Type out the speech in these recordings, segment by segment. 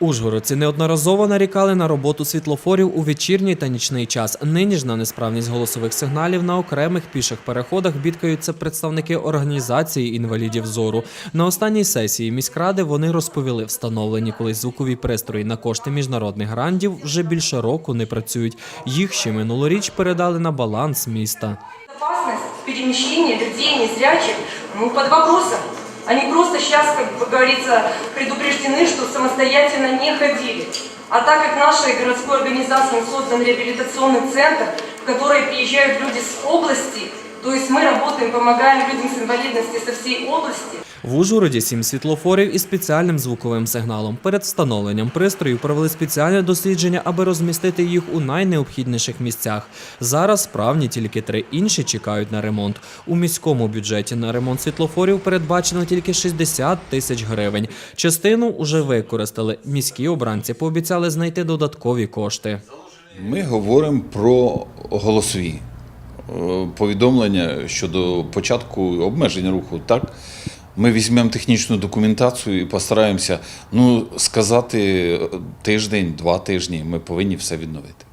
Ужгородці неодноразово нарікали на роботу світлофорів у вечірній та нічний час. Нині ж на несправність голосових сигналів на окремих піших переходах бідкаються представники організації інвалідів зору. На останній сесії міськради вони розповіли, встановлені колись звукові пристрої на кошти міжнародних грантів вже більше року не працюють. Їх ще минулоріч передали на баланс міста. Безопасность перемещения людей незрячих ну, под вопросом. Они просто сейчас, как говорится, предупреждены, что самостоятельно не ходили. А так как нашей городской организацией создан реабилитационный центр, в который приезжают люди с области, то есть мы работаем, помогаем людям с инвалидностью со всей области, В Ужгороді сім світлофорів із спеціальним звуковим сигналом. Перед встановленням пристроїв провели спеціальне дослідження, аби розмістити їх у найнеобхідніших місцях. Зараз справні тільки три інші чекають на ремонт. У міському бюджеті на ремонт світлофорів передбачено тільки 60 тисяч гривень. Частину уже використали. Міські обранці пообіцяли знайти додаткові кошти. Ми говоримо про голосові повідомлення щодо початку обмеження руху. Так, ми візьмемо технічну документацію і постараємося ну, сказати е, тиждень, два тижні. Ми повинні все відновити.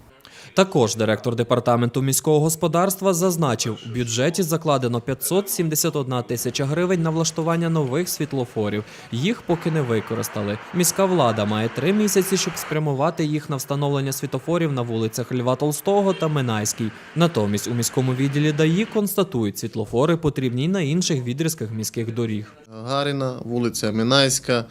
Також директор департаменту міського господарства зазначив, у бюджеті закладено 571 тисяча гривень на влаштування нових світлофорів. Їх поки не використали. Міська влада має три місяці, щоб спрямувати їх на встановлення світлофорів на вулицях Льва Толстого та Минайській. Натомість у міському відділі ДАІ констатують, світлофори потрібні на інших відрізках міських доріг. Гаріна, вулиця Минайська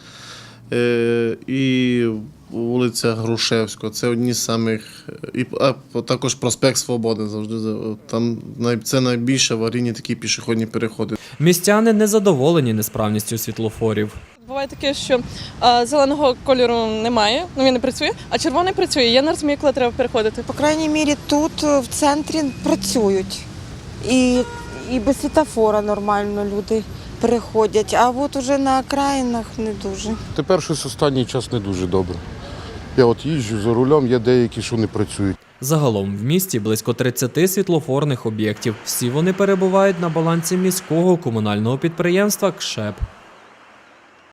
і вулиця Грушевського. Це одні з самих. І а, також проспект Свободи завжди. за- Там най- це найбільше аварійні такі пішохідні переходи. Містяни не задоволені несправністю світлофорів. Буває таке, що а, зеленого кольору немає, ну він не працює, а червоний працює. Я не розумію, коли треба переходити. По крайній мірі тут е, в центрі працюють. І, і без світофора нормально люди переходять. А от уже на окраїнах не дуже. Тепер щось останній час не дуже добре. Я от їжджу за рулем, є деякі, що не працюють. Загалом в місті близько 30 світлофорних об'єктів. Всі вони перебувають на балансі міського комунального підприємства КШЕП.